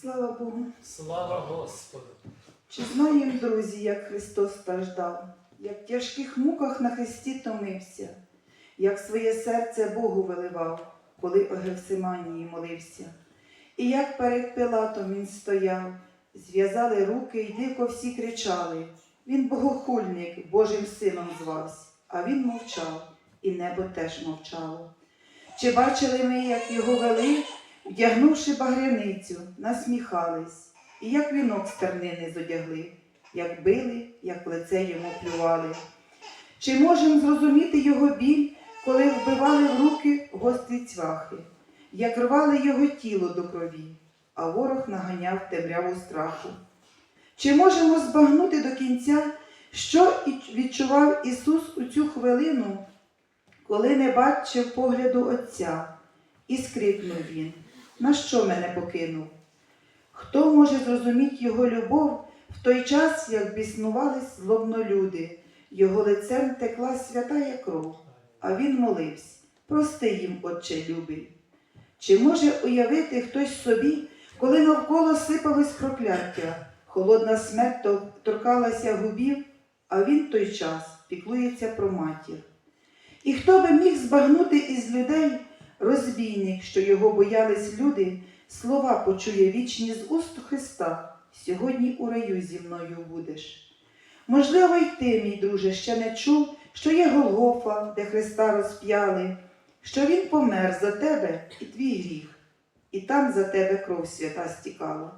Слава Богу. Слава Господу! Чи знаємо, друзі, як Христос страждав, як в тяжких муках на хресті томився, як своє серце Богу виливав, коли о Гевсиманії молився, і як перед Пилатом він стояв, зв'язали руки й дико всі кричали. Він богохульник, Божим сином звався, а він мовчав, і небо теж мовчало. Чи бачили ми, як його вели, вдягнувши багряницю, насміхались, і як вінок з тернини зодягли, як били, як лице йому плювали. Чи можемо зрозуміти його біль, коли вбивали в руки гострі цвяхи, як рвали його тіло до крові, а ворог наганяв темряву страху? Чи можемо збагнути до кінця, що відчував Ісус у цю хвилину, коли не бачив погляду Отця, і скрикнув він, на що мене покинув? Хто може зрозуміти його любов в той час, як біснувались злобно люди, його лицем текла святая кров, а він молився, прости їм, Отче любий. Чи може уявити хтось собі, коли навколо сипалось прокляття, холодна смерть торкалася губів, а він той час піклується про матір? І хто би міг збагнути із людей розбійник, що його боялись люди, слова почує вічні з уст Христа, сьогодні у раю зі мною будеш. Можливо, й ти, мій друже, ще не чув, що є Голгофа, де Христа розп'яли, що Він помер за тебе і твій гріх, і там за тебе кров свята стікала.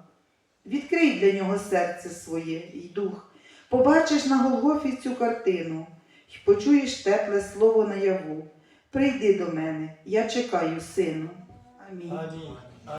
Відкрий для нього серце своє і дух, побачиш на Голгофі цю картину, й почуєш тепле слово наяву. Прийди до мене, я чекаю, сину. Амінь. Амінь.